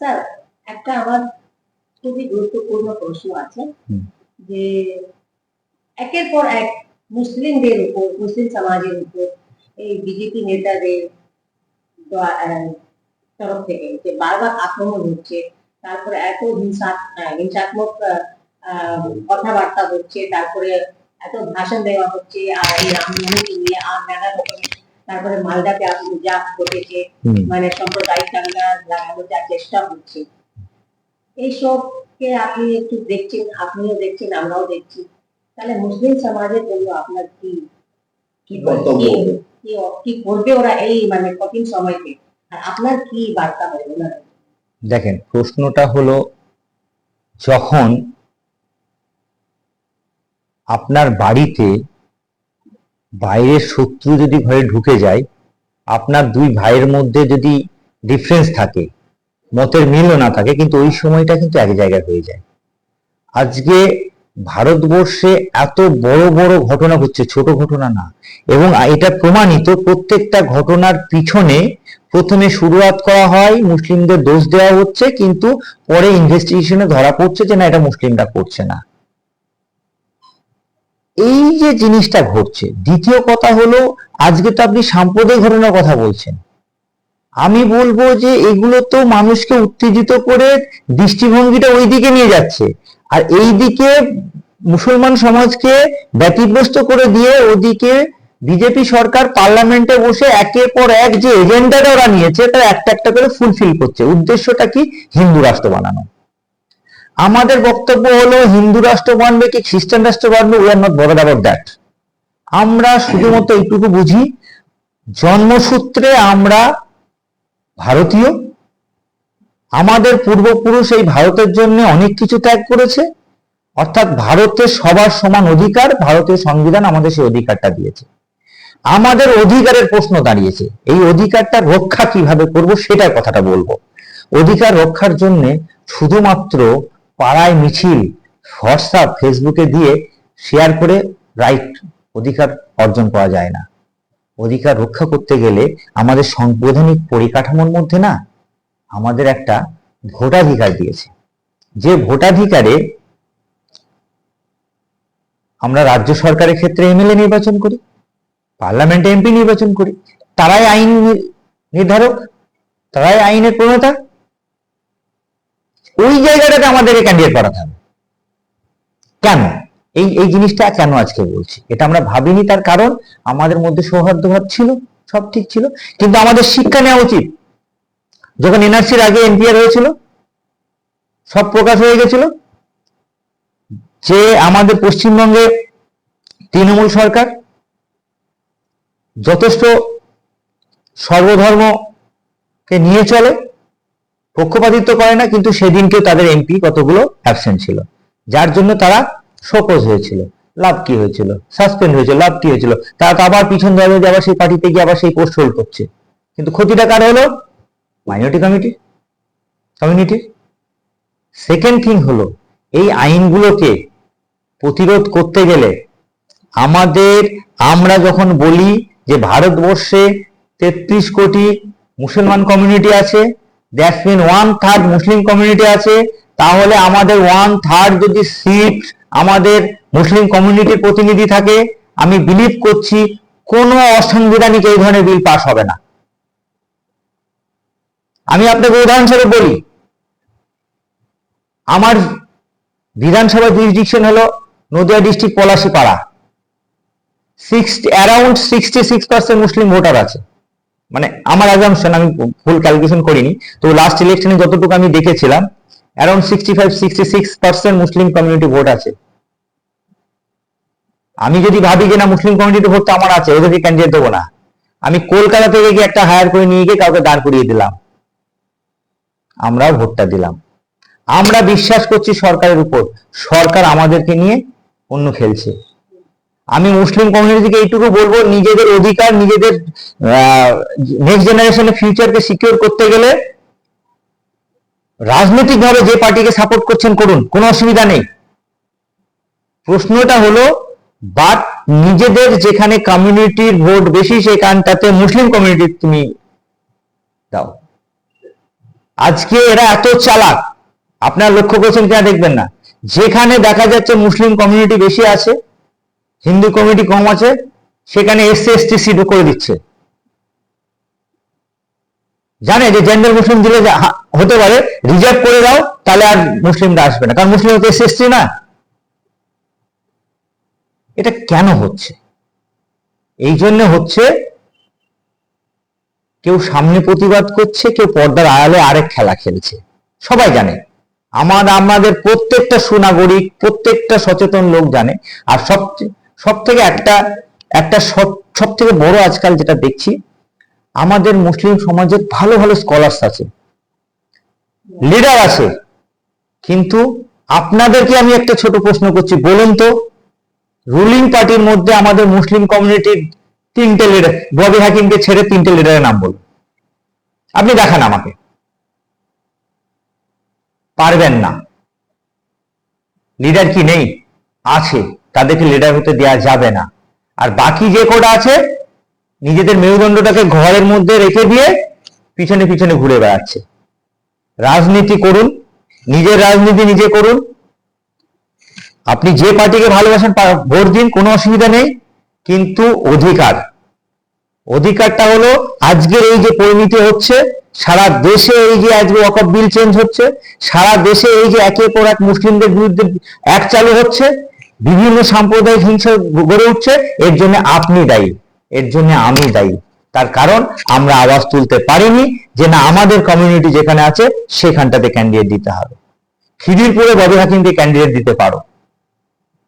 Sir একটা আমার খুবই গুরুত্বপূর্ণ প্রশ্ন আছে যে একের পর এক মুসলিমদের উপর মুসলিম সমাজের উপর এই বিজেপি নেতাদের তরফ থেকে যে বারবার আক্রমণ হচ্ছে তারপরে এত হিংসা হিংসাত্মক কথাবার্তা হচ্ছে তারপরে এত ভাষণ দেওয়া হচ্ছে আর এই রামনবমীকে নিয়ে আর নানা রকমের তারপরে মালদাতে আপনি যা ঘটেছে মানে সাম্প্রদায়িক দাঙ্গা লাগানোর যা চেষ্টা হচ্ছে এইসবকে আপনি একটু দেখছেন আপনিও দেখছেন আমরাও দেখছি। তাহলে মুসলিম সমাজের জন্য আপনার কি কি কি- কি কি করবে ওরা এই মানে কঠিন সময়তে? আর আপনার কি বার্তা হবে ওনার? দেখেন প্রশ্নটা হলো যখন আপনার বাড়িতে বাইরের শত্রু যদি ঘরে ঢুকে যায়, আপনার দুই ভাইয়ের মধ্যে যদি ডিফারেন্স থাকে, মতের মিলও না থাকে, কিন্তু ওই সময়টা কিন্তু এক জায়গায় হয়ে যায়। আজকে ভারতবর্ষে এত বড় বড় ঘটনা হচ্ছে ছোট ঘটনা না, এবং এটা প্রমাণিত প্রত্যেকটা ঘটনার পিছনে প্রথমে শুরুয়াত করা হয়, মুসলিমদের দোষ দেওয়া হচ্ছে, কিন্তু পরে ইনভেস্টিগেশনে ধরা পড়ছে যে না, এটা মুসলিমরা করছে না। এই যে জিনিসটা ঘটছে, দ্বিতীয় কথা হলো, আজকে তো আপনি সাম্প্রদায়িক ঘটনার কথা বলছেন। আমি বলব যে এগুলো তো মানুষকে উত্তেজিত করে দৃষ্টিভঙ্গিটা ওই দিকে নিয়ে যাচ্ছে। আর এই দিকে মুসলমান সমাজকে ব্যতিগ্রস্ত করে দিয়ে ওদিকে বিজেপি সরকার পার্লামেন্টে বসে একের পর এক যে এজেন্ডাটা ওরা নিয়েছে, তার একটা একটা করে ফুলফিল করছে। উদ্দেশ্যটা কি? হিন্দু রাষ্ট্র বানানো। আমাদের বক্তব্য হলো হিন্দু রাষ্ট্র বানবে কি খ্রিস্টান রাষ্ট্র বানবে we are not bothered about that. আমরা শুধুমাত্র এইটুকু বুঝি, জন্মসূত্রে আমরা ভারতীয়, আমাদের পূর্বপুরুষ এই ভারতের জন্য অনেক কিছু ত্যাগ করেছে, অর্থাৎ ভারতের সবার সমান অধিকার, ভারতীয় সংবিধান আমাদের সেই অধিকারটা দিয়েছে। আমাদের অধিকারের প্রশ্ন দাঁড়িয়েছে, এই অধিকারটা রক্ষা কীভাবে করব সেটার কথাটা বলব। অধিকার রক্ষার জন্য শুধুমাত্র পাড়ায় মিছিল, হোয়াটসঅ্যাপ, ফেসবুকে দিয়ে শেয়ার করে রাইট অধিকার অর্জন করা যায় না। অধিকার রক্ষা করতে গেলে আমাদের সাংবিধানিক পরিকাঠামোর মধ্যে না আমাদের একটা ভোটাধিকার দিয়েছে। যে ভোটাধিকারে আমরা রাজ্য সরকারের ক্ষেত্রে এমএলএ নির্বাচন করি, পার্লামেন্টে এমপি নির্বাচন করি, তারাই আইন নির্ধারক, তারাই আইনের প্রণেতা ওই জায়গাটাতে আমাদেরকে ক্যান্ডিডেট করাতে হবে। কেন? এই এই জিনিসটা কেন আজকে বলছি? এটা আমরা ভাবিনি তার কারণ আমাদের মধ্যে সৌহার্দ্যভাব ছিল, সব ঠিক ছিল, কিন্তু আমাদের শিক্ষা নেওয়া উচিত। যখন এনআরসির আগে এনপিআর হয়েছিল, সব প্রকাশ হয়ে গেছিল যে আমাদের পশ্চিমবঙ্গে তৃণমূল সরকার যথেষ্ট সর্বধর্মকে নিয়ে চলে পক্ষপাতিত্ব করে না, কিন্তু সেদিনকে তাদের এমপি কতগুলো অ্যাবসেন্ট ছিল। যার জন্য তারা শোকজ হয়েছিল, লাভ কি হয়েছিল সাসপেন্ড হয়েছিল, লাভ কি হয়েছিল। তারা তো আবার পিছন ধরে আবার সেই পার্টিতে গিয়ে আবার সেই পোস্ট হোল্ড করছে। কিন্তু ক্ষতিটা কার হলো? Minority committee community second thing হলো, এই আইনগুলোকে প্রতিরোধ করতে গেলে আমাদের, আমরা যখন বলি যে ভারতবর্ষে তেত্রিশ কোটি মুসলমান কমিউনিটি আছে that's mean one third Muslim community আছে, তাহলে আমাদের ওয়ান থার্ড যদি সিট আমাদের মুসলিম কমিউনিটির প্রতিনিধি থাকে, আমি বিলিভ করছি কোনো অসাংবিধানিক এই ধরনের বিল পাস হবে না। আমি আপনাকে উদাহরণস্বরূপ বলি, আমার বিধানসভা জুরিসডিকশন হলো Nadia district Palashipara. Six around sixty six percent Muslim voter আছে। মানে আমার অ্যাজামশন আমি ফুল ক্যালকুলেশন করিনি। তো লাস্ট ইলেকশনে যতটুকু আমি দেখেছিলাম around sixty five sixty six percent Muslim community vote আছে। আমি যদি ভাবি যে না মুসলিম কমিউনিটি ভোট তো আমার আছে, ওদেরকে ক্যান্ডিডেট দেবো না। আমি কলকাতা থেকে গিয়ে একটা হায়ার করে নিয়ে গিয়ে কাউকে দাঁড় করিয়ে দিলাম। আমরাও ভোটটা দিলাম। আমরা বিশ্বাস করছি সরকারের উপর। সরকার আমাদেরকে নিয়ে অন্য খেলছে। আমি মুসলিম কমিউনিটিকে এইটুকু বলব, নিজেদের অধিকার, নিজেদের নেক্সট জেনারেশনের ফিউচারকে সিকিউর করতে গেলে রাজনৈতিকভাবে যে পার্টিকে সাপোর্ট করছেন করুন, কোনো অসুবিধা নেই। প্রশ্নটা হলো বাট নিজেদের যেখানে কমিউনিটির ভোট বেশি সেখানটাতে মুসলিম কমিউনিটি তুমি দাও। আজকে এরা এত চালাক, আপনারা লক্ষ্য করেছেন কিনা দেখবেন না। যেখানে দেখা যাচ্ছে মুসলিম কমিউনিটি বেশি আছে হিন্দু কমিউনিটি কম আছে, সেখানে এসসি, এসটি সিট করে দিচ্ছে। জানে যে জেন্ডার মুসলিম দিলে হতে পারে রিজার্ভ করে দাও, তাহলে আর মুসলিমরা আসবে না। কারণ মুসলিম হতে এসসি, এসটি না। এটা কেন হচ্ছে? এই জন্য হচ্ছে, কেউ সামনে প্রতিবাদ করছে, কেউ পর্দার আড়ালে আরেক খেলা খেলছে। সবাই জানে। আমার, আমাদের প্রত্যেকটা সুনাগরিক, প্রত্যেকটা সচেতন লোক জানে। আর সব সব থেকে একটা একটা সব থেকে বড় আজকাল যেটা দেখছি, আমাদের মুসলিম সমাজে ভালো ভালো স্কলার্স আছে। লিডার আছে। কিন্তু আপনাদেরকে আমি একটা ছোট প্রশ্ন করছি, বলুন তো রুলিং পার্টির মধ্যে আমাদের মুসলিম কমিউনিটির তিনটে লিডার ববি হাকিমকে ছেড়ে তিনটে লিডারের নাম বলুন। আপনি দেখান আমাকে। পারবেন না। লিডার কি নেই? আছে। তাদেরকে লিডার হতে দেওয়া যাবে না। আর বাকি যে কোটা আছে, নিজেদের মেরুদণ্ডটাকে ঘরের মধ্যে রেখে দিয়ে পিছনে পিছনে ঘুরে বেড়াচ্ছে। রাজনীতি করুন, নিজের রাজনীতি নিজে করুন। আপনি যে পার্টিকে ভালোবাসেন ভোট দিন, কোনো অসুবিধা নেই। কিন্তু অধিকার, অধিকারটা হলো আজকের এই যে পরিণতি হচ্ছে, সারা দেশে এই যে আজকে ওয়াকফ বিল চেঞ্জ হচ্ছে, সারা দেশে এই যে একের পর এক মুসলিমদের বিরুদ্ধে এক চালু হচ্ছে বিভিন্ন সাম্প্রদায়িক হিংসা গড়ে উঠছে, এর জন্য আপনি দায়ী, এর জন্য আমি দায়ী। তার কারণ, আমরা আওয়াজ তুলতে পারিনি যে না, আমাদের কমিউনিটি যেখানে আছে, সেখানটাতে ক্যান্ডিডেট দিতে হবে। খিদিরপুরে ববি হাকিমকে ক্যান্ডিডেট দিতে পারো।